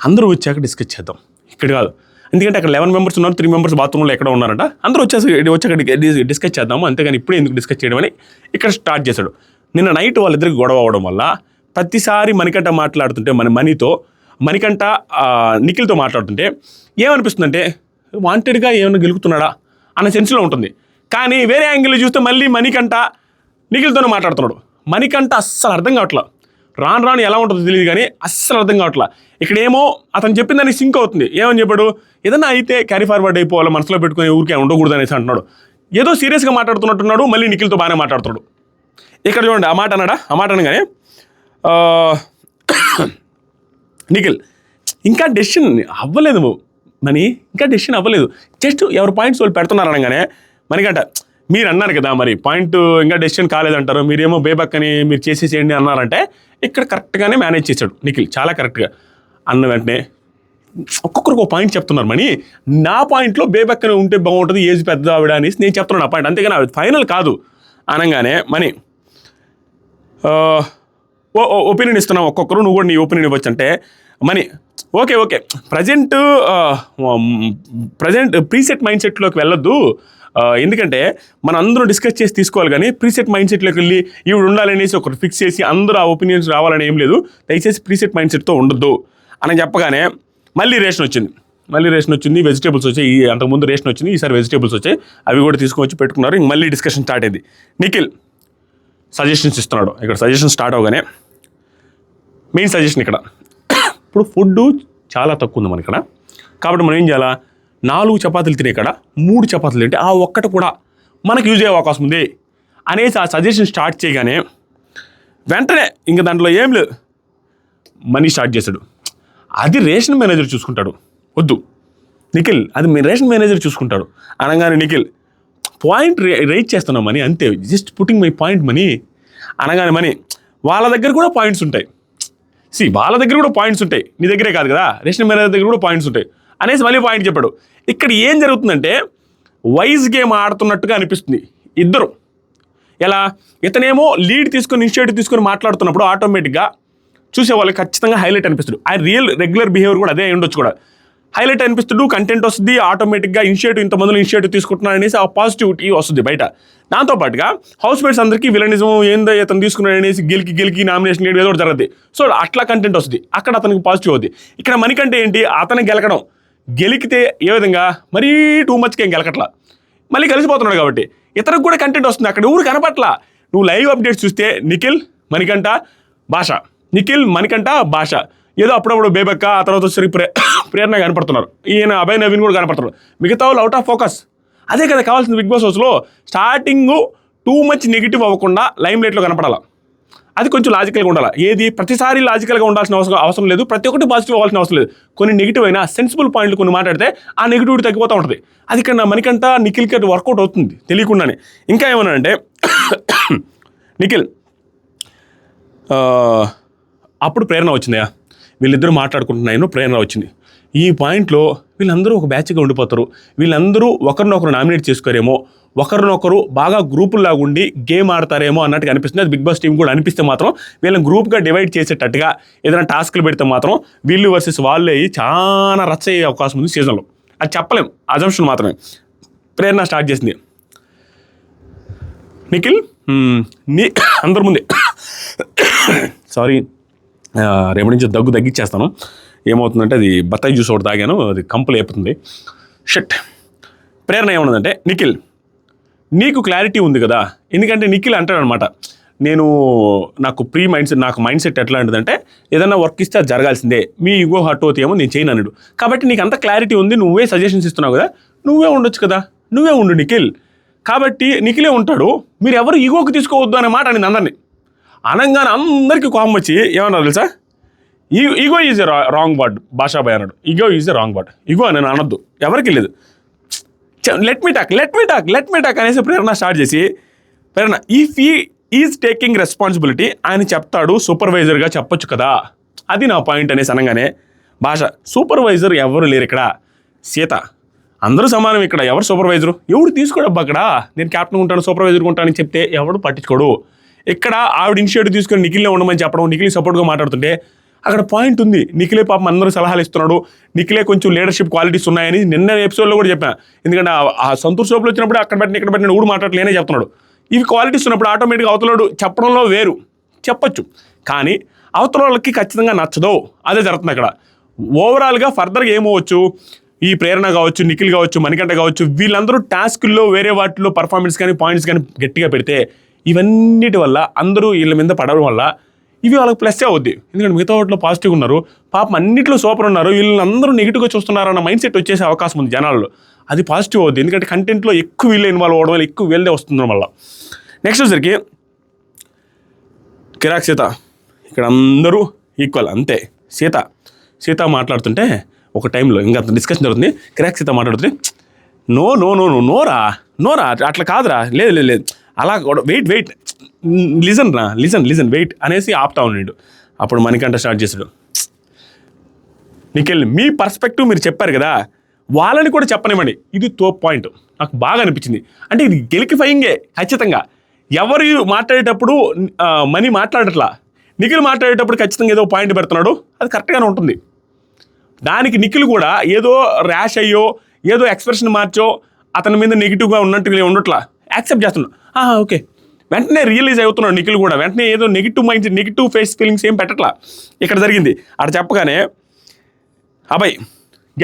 అందరూ వచ్చాక డిస్కస్ చేద్దాం. ఇక్కడ కాదు. ఎందుకంటే అక్కడ లెవెన్ మెంబర్స్ ఉన్నారు త్రీ మెంబర్స్ బాత్రూంలో ఎక్కడ ఉన్నారంట. అందరూ వచ్చేసి వచ్చి డి- డిస్కస్ చేద్దాము. అంతేగాని ఇప్పుడే ఎందుకు డిస్కస్ చేయడం అని ఇక్కడ స్టార్ట్ చేశాడు. నిన్న నైట్ వాళ్ళిద్దరికి గొడవ అవడం వల్ల ప్రతిసారి మణికంట మాట్లాడుతుంటే మన మనీతో మణికంట నిఖిల్తో మాట్లాడుతుంటే ఏమనిపిస్తుందంటే వాంటెడ్గా ఏమైనా గెలుగుతున్నాడా? అన్న సెన్స్లో ఉంటుంది. కానీ వేరే యాంగిల్ చూస్తే మళ్ళీ మణికంట నిఖిల్తోనే మాట్లాడుతున్నాడు. మణికంట అస్సలు అర్థం కావట్లేదు రాను రాను ఎలా ఉంటుందో తెలియదు కానీ అస్సలు అర్థం కావట్లా. ఇక్కడేమో అతను చెప్పిన దానికి సింక్ అవుతుంది. ఏమని చెప్పాడు? ఏదైనా అయితే క్యారీ ఫార్వర్డ్ అయిపోవాలి మనసులో పెట్టుకుని ఊరికే ఉండకూడదు అనేసి అంటున్నాడు. ఏదో సీరియస్గా మాట్లాడుతున్నట్టున్నాడు మళ్ళీ నిఖిల్తో బాగానే మాట్లాడుతున్నాడు. ఇక్కడ చూడండి ఆ మాట అన్నాడా? ఆ మాట అనగానే నిఖిల్ ఇంకా డెసిషన్ అవ్వలేదు మనీ ఇంకా డెసిషన్ అవ్వలేదు. జస్ట్ ఎవరి పాయింట్స్ వాళ్ళు పెడుతున్నారు అనగానే మనకంట మీరు అన్నారు కదా మరి పాయింట్ ఇంకా డెసిషన్ కాలేదంటారు మీరేమో బేబక్ అని మీరు చేసేసేయండి అన్నారంటే ఇక్కడ కరెక్ట్గానే మేనేజ్ చేశాడు నిఖిల్ చాలా కరెక్ట్గా. అన్న వెంటనే ఒక్కొక్కరికి ఒక పాయింట్ చెప్తున్నారు మని నా పాయింట్లో బేబెక్కన ఉంటే బాగుంటుంది ఏజ్ పెద్ద ఆవిడ అనేసి నేను చెప్తున్నాను ఆ పాయింట్ అంతేగాని అది ఫైనల్ కాదు. అనగానే మనీ ఓ ఒపీనియన్ ఇస్తున్నావు ఒక్కొక్కరు నువ్వు కూడా నీ ఒపీనియన్ ఇవ్వచ్చు అంటే Mani okay okay present present preset mind సెట్లోకి వెళ్ళొద్దు ఎందుకంటే మనం అందరూ డిస్కస్ చేసి తీసుకోవాలి కానీ ప్రీసెట్ మైండ్ సెట్లోకి వెళ్ళి ఈవిడ ఉండాలనేసి ఒకరు ఫిక్స్ చేసి అందరూ ఆ ఒపీనియన్స్ రావాలని ఏం లేదు. దయచేసి ప్రీసెట్ మైండ్ సెట్తో ఉండొద్దు. అని చెప్పగానే మళ్ళీ రేషన్ వచ్చింది. మళ్ళీ రేషన్ వచ్చింది వెజిటేబుల్స్ వచ్చాయి. అంతకుముందు రేషన్ వచ్చింది ఈసారి వెజిటేబుల్స్ వచ్చాయి. అవి కూడా తీసుకొచ్చి పెట్టుకున్నారు. ఇంక మళ్ళీ డిస్కషన్ స్టార్ట్ అయింది. నిఖిల్ సజెషన్స్ ఇస్తున్నాడు. ఇక్కడ సజెషన్ స్టార్ట్ అవగానే మెయిన్ సజెషన్ ఇక్కడ. ఇప్పుడు ఫుడ్ చాలా తక్కువ ఉంది మన ఇక్కడ. కాబట్టి మనం ఏం చేయాలా? నాలుగు చపాతీలు తినే కాడ మూడు చపాతీలు తింటే ఆ ఒక్కటి కూడా మనకు యూజ్ అయ్యే అవకాశం ఉంది అనేసి ఆ సజెషన్ స్టార్ట్ చేయగానే వెంటనే ఇంక దాంట్లో ఏం లేదు. మనీ స్టార్ట్ చేశాడు. అది రేషన్ మేనేజర్ చూసుకుంటాడు. వద్దు. నిఖిల్ అది మీ రేషన్ మేనేజర్ చూసుకుంటాడు. అనగానే నిఖిల్ పాయింట్ రే రైట్ చేస్తున్నాం మనీ అంతే. Just putting my point Mani అనగానే మనీ వాళ్ళ దగ్గర కూడా పాయింట్స్ ఉంటాయి. సి వాళ్ళ దగ్గర కూడా పాయింట్స్ ఉంటాయి. నీ దగ్గరే కాదు కదా. రేషన్ మేనేజర్ దగ్గర కూడా పాయింట్స్ ఉంటాయి. అనేసి మళ్ళీ పాయింట్ చెప్పాడు. ఇక్కడ ఏం జరుగుతుందంటే వైజ్ గేమ్ ఆడుతున్నట్టుగా అనిపిస్తుంది. ఇద్దరు. ఎలా? ఇతనేమో లీడ్ తీసుకొని ఇనిషియేటివ్ తీసుకొని మాట్లాడుతున్నప్పుడు ఆటోమేటిక్గా చూసే వాళ్ళకి ఖచ్చితంగా హైలైట్ అనిపిస్తుంది. ఆ రియల్ రెగ్యులర్ బిహేవియర్ కూడా అదే ఉండొచ్చు కూడా. హైలైట్ అనిపిస్తుడు కంటెంట్ వస్తుంది ఆటోమేటిక్గా ఇనిషియేటివ్ ఇంతమందిలో ఇనిషియేటివ్ తీసుకుంటున్నాడు అనేసి ఆ పాజిటివిటీ వస్తుంది బయట. దాంతోపాటుగా హౌస్ మేట్స్ అందరికీ విలనిజం ఏందో ఇతను తీసుకున్నాడు అనేసి గెలికి గెలికి నామినేషన్ ఏదో ఒకటి జరుగుతుంది సో అట్లా కంటెంట్ వస్తుంది. అక్కడ అతనికి పాజిటివ్ అవుతుంది ఇక్కడ మణికంటే ఏంటి? అతను గెలకడం. గెలికితే ఏ విధంగా? మరీ టూ మచ్కి ఏం గెలకట్లా? మళ్ళీ కలిసిపోతున్నాడు కాబట్టి. ఇతరకు కూడా కంటెంట్ వస్తుంది. అక్కడ ఊరు కనపట్లా? నువ్వు లైవ్ అప్డేట్స్ చూస్తే నిఖిల్ మణికంఠ భాష. నిఖిల్ మణికంఠ భాష. ఏదో అప్పుడప్పుడు బేబక్క ఆ తర్వాత వచ్చి ప్రే ప్రేరణ కనపడుతున్నారు. ఈయన అభయ నవీన్ కూడా కనపడుతున్నారు. మిగతా వాళ్ళు అవుట్ ఆఫ్ ఫోకస్ అదే కదా కావాల్సింది బిగ్ బాస్ హౌస్లో. స్టార్టింగ్ టూ మచ్ నెగిటివ్ అవ్వకుండా లైమ్ లైట్లో కనపడాలి? అది కొంచెం లాజికల్గా ఉండాలి? ఏది? ప్రతిసారి లాజికల్గా ఉండాల్సిన అవసరం అవసరం లేదు. ప్రతి ఒక్కటి పాజిటివ్ అవ్వాల్సిన అవసరం లేదు. కొన్ని నెగిటివ్ అయినా సెన్సిబుల్ పాయింట్లు కొన్ని మాట్లాడితే ఆ నెగిటివిటీ తగ్గిపోతూ ఉంటుంది. అది ఇక్కడ మనకంట నిఖిల్కి అది వర్కౌట్ అవుతుంది తెలియకుండానే. ఇంకా ఏమన్నా అంటే నిఖిల్ అప్పుడు ప్రేరణ వచ్చిందా వీళ్ళిద్దరూ మాట్లాడుకుంటున్నాయను ప్రేరణ వచ్చింది. ఈ పాయింట్లో వీళ్ళందరూ ఒక బ్యాచ్గా ఉండిపోతారు. వీళ్ళందరూ ఒకరినొకరు నామినేట్ చేసుకోరేమో. ఒకరినొకరు బాగా గ్రూపుల్లాగా ఉండి గేమ్ ఆడతారేమో అన్నట్టుగా అనిపిస్తుంది. అది బిగ్ బాస్ టీం కూడా అనిపిస్తే మాత్రం వీళ్ళని గ్రూప్గా డివైడ్ చేసేటట్టుగా ఏదైనా టాస్క్లు పెడితే మాత్రం వీళ్ళు వర్సెస్ వాళ్ళు అయ్యి చాలా రచ్చ అయ్యే అవకాశం ఉంది సీజన్లో. అది చెప్పలేం. అజంప్షన్ మాత్రమే. ప్రేరణ స్టార్ట్ చేసింది. నిఖిల్? నీ అందరి ముందే. సారీ. రేపటి నుంచి దగ్గు తగ్గించేస్తాను ఏమవుతుందంటే అది బత్తాయి జ్యూస్ ఒకటి తాగాను. అది కంపు అయిపోతుంది. షట్. ప్రేరణ ఏమన్నదంటే నిఖిల్. నీకు క్లారిటీ ఉంది కదా? ఎందుకంటే నిఖిల్ అంటాడు అనమాట నేను నాకు ప్రీ మైండ్ సెట్ నాకు మైండ్ సెట్ ఎట్లాంటిదంటే ఏదైనా వర్క్ ఇస్తే అది జరగాల్సిందే. మీ ఇగో హట్ అవుతే ఏమో నేను చేయను అన్నాడు. కాబట్టి నీకు అంత క్లారిటీ ఉంది నువ్వే సజెషన్స్ ఇస్తున్నావు కదా? నువ్వే ఉండొచ్చు కదా? నువ్వే ఉండు నిఖిల్. కాబట్టి నిఖిలే ఉంటాడు మీరు ఎవరు ఈగోకి తీసుకోవద్దు అనే మాట అనింది అందరినీ. అనగానే అందరికీ కోపం వచ్చి ఏమన్నారు తెలుసా? ఈ ego is a wrong word భాషాబాయ్ అన్నాడు. Ego is a wrong word ego అని నేను అనొద్దు. ఎవరికి లేదు. Let me talk let me talk let me talk అనేసి ప్రేరణ స్టార్ట్ చేసి Prerana if he is taking responsibility ఆయన చెప్తాడు సూపర్వైజర్గా చెప్పొచ్చు కదా. అది నా పాయింట్ అనేసి అనగానే భాష సూపర్వైజర్ ఎవరు లేరు ఇక్కడ? సీత. అందరూ సమానం ఇక్కడ ఎవరు సూపర్వైజరు ఎవడు తీసుకోడబ్బా అక్కడ? నేను క్యాప్టెన్ ఉంటాను సూపర్వైజర్ ఉంటానని చెప్తే ఎవడు పట్టించుకోడు. ఇక్కడ ఆవిడ ఇనిషియేటివ్ తీసుకొని నిఖిల్నే ఉండమని చెప్పడం నిఖిల్ సపోర్ట్గా మాట్లాడుతుంటే అక్కడ పాయింట్ ఉంది. నిఖిలే పాపం అందరూ సలహాలు ఇస్తున్నాడు. నిఖిలే కొంచెం లీడర్షిప్ క్వాలిటీస్ ఉన్నాయని నిన్న ఎపిసోడ్లో కూడా చెప్పాను ఎందుకంటే ఆ- సంతూర్ షోప్లో వచ్చినప్పుడు అక్కడ పెట్టిన ఇక్కడ పెట్టిన ఊడు మాట్లాడలేనే చెప్తున్నాడు. ఇవి క్వాలిటీస్ ఉన్నప్పుడు ఆటోమేటిక్గా అవతలడు చెప్పడంలో వేరు. చెప్పచ్చు. కానీ అవతల వాళ్ళకి ఖచ్చితంగా నచ్చదు. అదే జరుగుతుంది అక్కడ. ఓవరాల్గా ఫర్దర్గా ఏమవచ్చు ఈ ప్రేరణ కావచ్చు నిఖిల్ కావచ్చు మణికంఠ కావచ్చు వీళ్ళందరూ టాస్క్ల్లో వేరే వాటిలో పర్ఫార్మెన్స్ కానీ పాయింట్స్ కానీ గట్టిగా పెడితే ఇవన్నిటి వల్ల అందరూ వీళ్ళ మీద పడడం వల్ల ఇవి వాళ్ళకి ప్లస్ అవుద్ది. ఎందుకంటే మిగతా వాటిలో పాజిటివ్ ఉన్నారు. పాపం అన్నింటిలో సూపర్ ఉన్నారు. వీళ్ళందరూ నెగిటివ్గా చూస్తున్నారు అన్న మైండ్ సెట్ వచ్చేసే అవకాశం ఉంది జనాల్లో. అది పాజిటివ్ అవుద్ది. ఎందుకంటే కంటెంట్లో ఎక్కువ వీళ్ళు ఇన్వాల్వ్ అవ్వడం వల్ల ఎక్కువ వీళ్ళదే వస్తుంది వల్ల నెక్స్ట్ వచ్చరికి కిరాక్ సీత. ఇక్కడ అందరూ ఈక్వల్ అంతే. సీత. సీత మాట్లాడుతుంటే ఒక టైంలో ఇంకా డిస్కషన్ జరుగుతుంది. కిరాక్ సీత మాట్లాడుతుంటే నో నో నో నో నోరా? నోరా? అట్లా కాదురా. లేదు లేదు లేదు. అలా వెయిట్ వెయిట్ లిజన్ రా లిజన్ లిజన్ వెయిట్ అనేసి ఆపుతా ఉన్నాడు అప్పుడు మణికంఠ స్టార్ట్ చేశాడు. నీకెళ్ళి మీ పర్స్పెక్టివ్ మీరు చెప్పారు కదా వాళ్ళని కూడా చెప్పనివ్వండి. ఇది తో పాయింట్ నాకు బాగా అనిపించింది. అంటే ఇది గెలికిఫైయింగే ఖచ్చితంగా. ఎవరు మాట్లాడేటప్పుడు మనీ మాట్లాడట్లా? నిఖిల్ మాట్లాడేటప్పుడు ఖచ్చితంగా ఏదో పాయింట్ పెడుతున్నాడు. అది కరెక్ట్గానే ఉంటుంది. దానికి నిఖిల్ కూడా ఏదో ర్యాష్ అయ్యో ఏదో ఎక్స్ప్రెషన్ మార్చో అతని మీద నెగిటివ్గా ఉన్నట్టుగా ఉండట్లా? యాక్సెప్ట్ చేస్తున్నాడు. ఓకే. వెంటనే రియలైజ్ అవుతున్నాడు నిఖిల్ కూడా. వెంటనే ఏదో negative mind negative face feelings ఏం పెట్టట్లా? ఇక్కడ జరిగింది. అక్కడ చెప్పగానే అబ్బాయి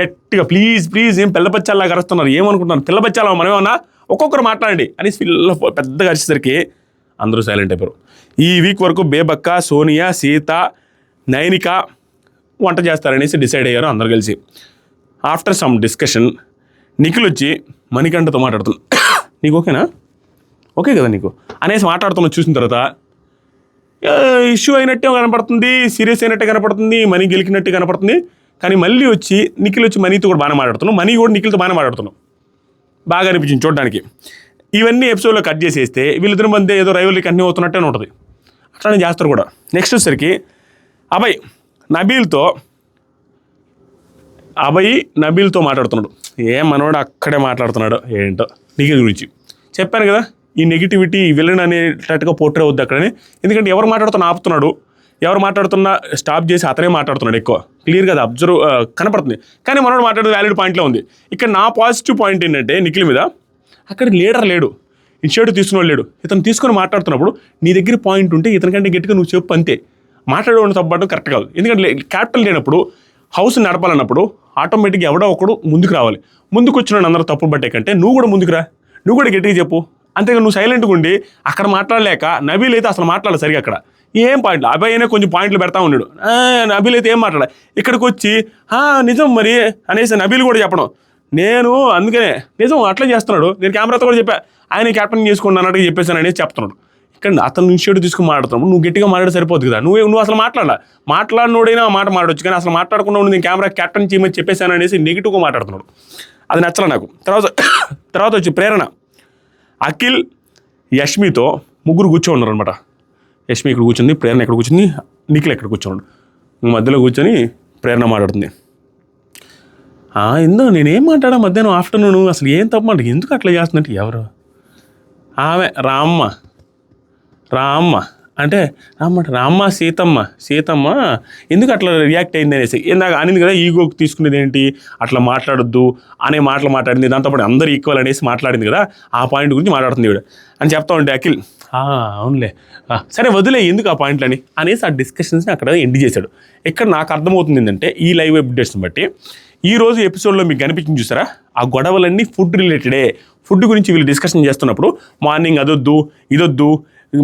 గట్టిగా ప్లీజ్ ప్లీజ్ ఏం పిల్లబచ్చాలా కరుస్తున్నారు ఏమనుకుంటున్నారు? పిల్లబచ్చాలా మనమేమన్నా ఒక్కొక్కరు మాట్లాడండి. అని పిల్ల పెద్దగా అరిచేసరికి అందరూ సైలెంట్ అయిపోయారు. ఈ వీక్ వరకు బేబక్క సోనియా సీత నైనిక వంట చేస్తారనేసి డిసైడ్ అయ్యారు అందరు కలిసి. ఆఫ్టర్ సమ్ డిస్కషన్ నిఖిల్ వచ్చి మణికంఠతో మాట్లాడుతున్నాడు. నీకు ఓకేనా? ఓకే కదా నీకు? అనేసి మాట్లాడుతున్నా చూసిన తర్వాత ఇష్యూ అయినట్టే కనపడుతుంది సీరియస్ అయినట్టే కనపడుతుంది మనీ గెలికినట్టే కనపడుతుంది. కానీ మళ్ళీ వచ్చి నిఖిల్ వచ్చి మనీతో కూడా బాగానే మాట్లాడుతున్నాం మనీ కూడా నిఖిల్తో బాగానే మాట్లాడుతున్నాం బాగా అనిపించింది చూడడానికి. ఇవన్నీ ఎపిసోడ్లో కట్ చేసేస్తే వీళ్ళిద్దరి మధ్య ఏదో రైవల్రీ కంటిన్యూ అవుతున్నట్టే ఉంటుంది. అట్లానే చేస్తారు కూడా. నెక్స్ట్ వచ్చేసరికి అభయ్ నబీల్తో అభయ్ నబీల్తో మాట్లాడుతున్నాడు. ఏ మనవాడు అక్కడే మాట్లాడుతున్నాడు ఏంటో నిఖిల్ గురించి. చెప్పాను కదా ఈ నెగిటివిటీ విలన్ అనేటట్టుగా పోర్ట్రే అవుద్ది అక్కడని. ఎందుకంటే ఎవరు మాట్లాడుతున్నా ఆపుతున్నాడు. ఎవరు మాట్లాడుతున్నా స్టాప్ చేసి అతనే మాట్లాడుతున్నాడు ఎక్కువ. క్లియర్గా అది అబ్జర్వ్ కనపడుతుంది. కానీ మనోడు మాట్లాడేది వ్యాలిడ్ పాయింట్లో ఉంది. ఇక్కడ నా పాజిటివ్ పాయింట్ ఏంటంటే నిఖిల్ మీద అక్కడ లీడర్ లేడు. ఇనిషియేటివ్ తీసుకున్నాడు లేడు. ఇతను తీసుకొని మాట్లాడుతున్నప్పుడు నీ దగ్గర పాయింట్ ఉంటే ఇతనికంటే గట్టిగా నువ్వు చెప్పు అంతే. మాట్లాడడం తప్పడం కరెక్ట్ కాదు. ఎందుకంటే క్యాపిటల్ లేనప్పుడు హౌస్ నడపాలన్నప్పుడు ఆటోమేటిక్గా ఎవడో ఒకడు ముందుకు రావాలి. ముందుకు వచ్చిన అందరూ తప్పు పట్టే కంటే నువ్వు కూడా ముందుకు రా. నువ్వు కూడా గట్టిగా చెప్పు. అంతేగా నువ్వు సైలెంట్గా ఉండి అక్కడ మాట్లాడలేక నబీల్ అయితే అసలు మాట్లాడదు సరిగా అక్కడ. ఏం పాయింట్లు అబ్బాయి అయినా కొంచెం పాయింట్లు పెడతా ఉన్నాడు. "ఆ, నబీల్ అయితే ఏం మాట్లాడ ఇక్కడికి వచ్చి "ఆ, నిజం మరి అనేసి నబీల్ కూడా చెప్పడం. నేను అందుకనే నిజం అట్లా చేస్తున్నాడు. నేను కెమెరాతో కూడా చెప్పా. ఆయన క్యాప్టెన్ చేసుకుని అన్నట్టు చెప్పేసాను అనేసి చెప్తున్నాడు. ఇక్కడ అతను ఇనిషియేటివ్ తీసుకుని మాట్లాడుతున్నాడు. నువ్వు గట్టిగా మాట్లాడి సరిపోదు కదా. నువ్వు నువ్వు అసలు మాట్లాడాల. మాట్లాడినోడైనా ఆ మాట మాట్లాడొచ్చు కానీ అసలు మాట్లాడకుండా ఉండి నేను కెమెరా క్యాప్టెన్ చేయమని చెప్పేశాను అనేసి నెగిటివ్గా మాట్లాడుతున్నాడు. అది నచ్చలే నాకు. తర్వాత తర్వాత వచ్చి ప్రేరణ. అఖిల్ యష్మితో ముగ్గురు కూర్చో ఉన్నారు అనమాట యష్మి ఇక్కడ కూర్చుంది ప్రేరణ ఇక్కడ కూర్చుంది నిఖిల్ ఎక్కడ కూర్చోన్నాడు మధ్యలో కూర్చొని ప్రేరణ మాట్లాడుతుంది. "ఆ, నేనేం మాట్లాడా మధ్యాహ్నం ఆఫ్టర్నూన్ అసలు ఏం తప్పమాట ఎందుకు అట్లా చేస్తుందంటే ఎవరు? ఆమె రామ్మ. రామ్మ. అంటే రామ్మ రామ్మ సీతమ్మ సీతమ్మ ఎందుకు అట్లా రియాక్ట్ అయింది అనేసి ఇందాక అనింది కదా ఈగోకి తీసుకునేది ఏంటి? అట్లా మాట్లాడొద్దు అనే మాటలు మాట్లాడింది. దాంతోపాటు అందరు ఈక్వల్ అనేసి మాట్లాడింది కదా ఆ పాయింట్ గురించి మాట్లాడుతుంది ఇవిడ అని చెప్తా ఉంటే అఖిల్ "ఆ, అవునులే. సరే వదిలే ఎందుకు ఆ పాయింట్లని అనేసి ఆ డిస్కషన్స్ని అక్కడ ఎండ్ చేశాడు. ఇక్కడ నాకు అర్థమవుతుంది ఏంటంటే ఈ లైవ్ అప్డేట్స్ని బట్టి ఈ రోజు ఎపిసోడ్లో మీకు కనిపించింది చూసారా? ఆ గొడవలన్నీ ఫుడ్ రిలేటెడే ఫుడ్ గురించి వీళ్ళు డిస్కషన్ చేస్తున్నప్పుడు మార్నింగ్ అదొద్దు ఇదొద్దు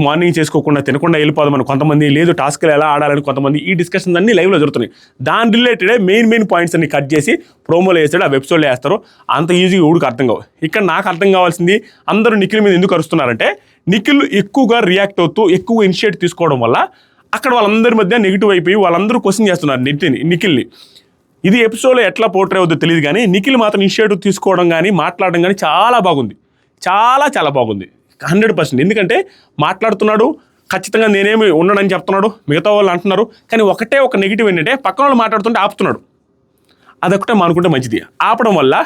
మార్నింగ్ చేసుకోకుండా తినకుండా వెళ్ళిపోదామని కొంతమంది లేదు టాస్క్లు ఎలా ఆడాలని కొంతమంది ఈ డిస్కషన్స్ అన్ని లైవ్లో జరుగుతున్నాయి. దాని రిలేటెడే మెయిన్ మెయిన్ పాయింట్స్ అన్ని కట్ చేసి ప్రోమోలో వేస్తాడు ఆ వెబ్సైట్లో వేస్తారు. అంత ఈజీగా ఊడికి అర్థం కావు. ఇక్కడ నాకు అర్థం కావాల్సింది అందరూ నిఖిల్ మీద ఎందుకు అరుస్తున్నారంటే నిఖిల్ ఎక్కువగా రియాక్ట్ అవుతూ ఎక్కువ ఇనిషియేట్ తీసుకోవడం వల్ల అక్కడ వాళ్ళందరి మధ్య నెగిటివ్ అయిపోయి వాళ్ళందరూ క్వశ్చన్ చేస్తున్నారు నితిన్ నిఖిల్ని. ఇది ఎపిసోడ్లో ఎట్లా పోర్ట్రే అవుద్దో తెలియదు కానీ నిఖిల్ మాత్రం ఇనిషియేటివ్ తీసుకోవడం కానీ మాట్లాడడం కానీ చాలా బాగుంది. చాలా చాలా బాగుంది. Hundred percent. ఎందుకంటే మాట్లాడుతున్నాడు ఖచ్చితంగా నేనేమి ఉన్నానని చెప్తున్నాడు మిగతా వాళ్ళు అంటున్నారు కానీ ఒకటే ఒక నెగిటివ్ ఏంటంటే పక్కన వాళ్ళు మాట్లాడుతుంటే ఆపుతున్నాడు. అదొకటే మానుకుంటే మంచిది. ఆపడం వల్ల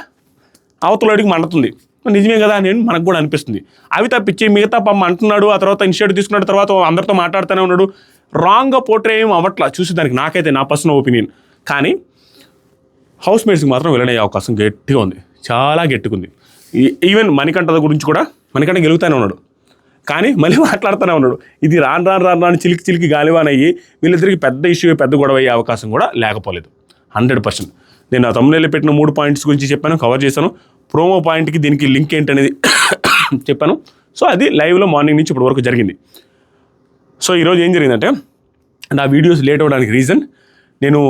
అవతలడికి మండుతుంది. నిజమే కదా అని మనకు కూడా అనిపిస్తుంది. అవి తప్పించి మిగతా పమ్మ అంటున్నాడు ఆ తర్వాత ఇనిషియేటివ్ తీసుకున్న తర్వాత అందరితో మాట్లాడుతూనే ఉన్నాడు. రాంగ్గా పోట్రే ఏం అవ్వట్లా. చూసి దానికి నాకైతే నా పర్సనల్ ఒపీనియన్ కానీ హౌస్ మేట్స్కి మాత్రం వెళ్ళనే అవకాశం గట్టిగా ఉంది. చాలా గట్టిగా ఉంది. E-, ఈ- ఈవెన్ మణికంఠ గురించి కూడా మనకంటే గెలుగుతానే ఉన్నాడు. కానీ మళ్ళీ మాట్లాడుతూనే ఉన్నాడు. ఇది రాను రాను రాను రాను చిలికి చిలికి గాలివాన్ అయ్యి వీళ్ళిద్దరికి పెద్ద ఇష్యూ పెద్ద గొడవ అయ్యే అవకాశం కూడా లేకపోలేదు. Hundred percent. నేను నా తమ్ముళ్ళు పెట్టిన మూడు పాయింట్స్ గురించి చెప్పాను కవర్ చేశాను. ప్రోమో పాయింట్కి దీనికి లింక్ ఏంటనేది చెప్పాను. సో అది లైవ్లో మార్నింగ్ నుంచి ఇప్పటి వరకు జరిగింది. సో ఈరోజు ఏం జరిగిందంటే నా వీడియోస్ లేట్ అవ్వడానికి రీజన్ నేను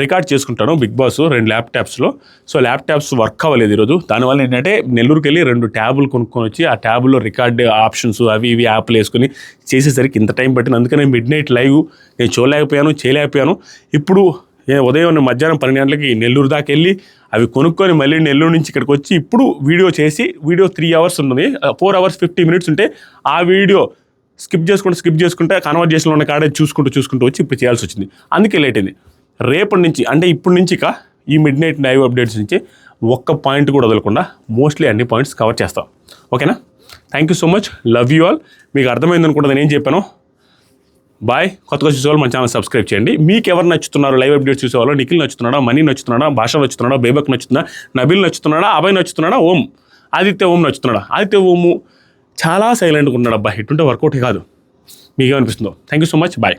రికార్డ్ చేసుకుంటాను బిగ్ బాస్ రెండు ల్యాప్టాప్స్లో సో ల్యాప్టాప్స్ వర్క్ అవ్వలేదు ఈరోజు. దానివల్ల ఏంటంటే నెల్లూరుకి వెళ్ళి రెండు ట్యాబులు కొనుక్కొని వచ్చి ఆ ట్యాబ్లో రికార్డ్ ఆప్షన్స్ అవి ఇవి యాప్లు వేసుకొని చేసేసరికి ఇంత టైం పట్టింది. అందుకనే మిడ్ నైట్ లైవ్ నేను చూడలేకపోయాను చేయలేకపోయాను. ఇప్పుడు ఉదయం మధ్యాహ్నం పన్నెండు గంటలకి నెల్లూరు దాకా వెళ్ళి అవి కొనుక్కొని మళ్ళీ నెల్లూరు నుంచి ఇక్కడికి వచ్చి ఇప్పుడు వీడియో చేసి వీడియో త్రీ అవర్స్ ఉంటుంది ఫోర్ అవర్స్ ఫిఫ్టీ మినిట్స్ ఉంటే ఆ వీడియో స్కిప్ చేసుకుంటూ స్కిప్ చేసుకుంటే కన్వర్జేషన్లో ఉన్న కాడే చూసుకుంటూ చూసుకుంటూ వచ్చి ఇప్పుడు చేయాల్సి వచ్చింది. అందుకే లేట్ అయింది. రేపటి నుంచి అంటే ఇప్పటి నుంచి ఇక ఈ మిడ్ నైట్ లైవ్ అప్డేట్స్ నుంచి ఒక్క పాయింట్ కూడా వదలకుండా మోస్ట్లీ అన్ని పాయింట్స్ కవర్ చేస్తాం. ఓకేనా? Thank you so much love you all మీకు అర్థమైంది అనుకుంటా నేను ఏం చెప్పాను. బాయ్ కొత్తగా చూసేవాళ్ళు మన ఛానల్ సబ్స్క్రైబ్ చేయండి. మీకు ఎవరు నచ్చుతున్నారు లైవ్ అప్డేట్స్ చూసేవాళ్ళు నిఖిల్ నచ్చుతున్నాడా? మనీ నచ్చుతున్నాడా? భాష నచ్చుతున్నాడా? బేబక్ నచ్చుతున్నా నబిల్ నచ్చుతున్నాడా? అభయ్ నచ్చుతున్నాడా? ఓం. ఆదిత్య ఓం నచ్చుతున్నాడా? ఆదిత్య ఓము చాలా సైలెంట్గా ఉన్నాడు అబ్బా. ఇటుంటే వర్కౌట్ కాదు. మీకేమనిపిస్తుందో. Thank you so much bye